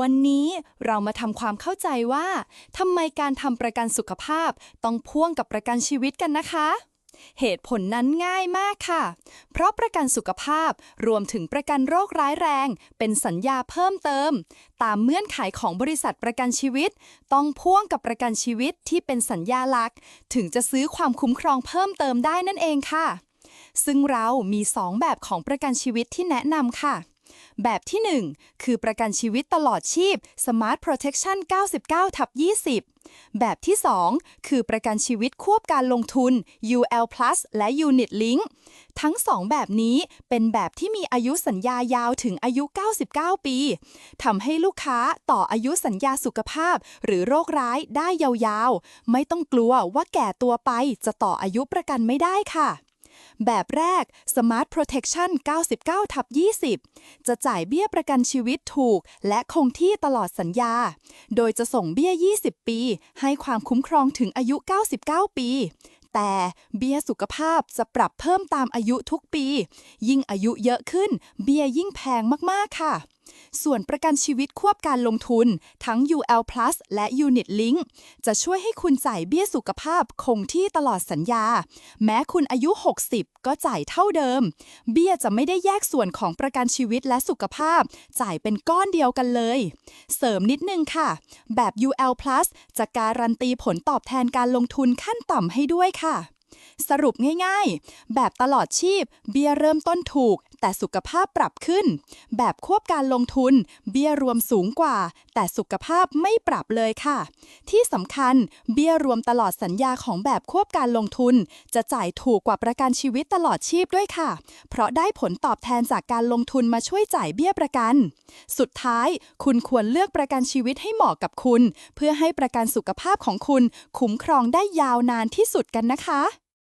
วันนี้เรามาทำความเข้าใจว่าทำไมการทำประกันสุขภาพต้องพ่วงกับประกันชีวิตกันนะคะ เหตุผลนั้นง่ายมากค่ะ เพราะประกันสุขภาพรวมถึงประกันโรคร้ายแรง เป็นสัญญาเพิ่มเติม ตามเงื่อนไขของบริษัทประกันชีวิต ต้องพ่วงกับประกันชีวิตที่เป็นสัญญาหลักถึงจะซื้อความคุ้มครองเพิ่มเติมได้นั่นเองค่ะ ซึ่งเรามี 2 แบบของประกันชีวิตที่แนะนำค่ะ แบบที่ 1 คือประกันชีวิตตลอดชีพ Smart Protection 99ทับ20 แบบที่ 2 คือประกันชีวิตควบการลงทุน UL Plus และ Unit Link ทั้ง 2 แบบนี้เป็นแบบที่มีอายุสัญญายาวถึงอายุ 99 ปีทำให้ลูกค้าต่ออายุสัญญาสุขภาพ หรือโรคร้ายได้ยาวๆ ไม่ต้องกลัวว่าแก่ตัวไปจะต่ออายุประกันไม่ได้ค่ะ แบบแรก Smart Protection 99ทับ20 จะจ่ายเบี้ยประกันชีวิตถูก และคงที่ตลอดสัญญา โดยจะส่งเบี้ย 20 ปี ให้ความคุ้มครองถึงอายุ 99 ปี แต่เบี้ยสุขภาพจะปรับเพิ่มตามอายุทุกปี ยิ่งอายุเยอะขึ้น เบี้ยยิ่งแพงมาก ๆ ค่ะ ส่วนประกันชีวิตควบการลงทุนทั้ง UL Plus และ Unit Link จะช่วยให้คุณจ่ายเบี้ยสุขภาพคงที่ตลอดสัญญา แม้คุณอายุ 60 ก็จ่ายเท่าเดิม เบี้ยจะไม่ได้แยกส่วนของประกันชีวิตและสุขภาพ จ่ายเป็นก้อนเดียวกันเลย เสริมนิดนึงค่ะ แบบ UL Plus จะการันตีผลตอบแทนการลงทุนขั้นต่ำให้ด้วยค่ะสรุปง่ายๆ แบบตลอดชีพ เบี้ยเริ่มต้นถูก แต่สุขภาพปรับขึ้น แบบควบการลงทุน เบี้ยรวมสูงกว่า แต่สุขภาพไม่ปรับเลยค่ะ ที่สำคัญเบี้ยรวมตลอดสัญญาของแบบควบการลงทุน จะจ่ายถูกกว่าประกันชีวิตตลอดชีพด้วยค่ะ เพราะได้ผลตอบแทนจากการลงทุนมาช่วยจ่ายเบี้ยประกัน สุดท้าย คุณควรเลือกประกันชีวิตให้เหมาะกับคุณ เพื่อให้ประกันสุขภาพของคุณ คุ้มครองได้ยาวนานที่สุดกันนะคะ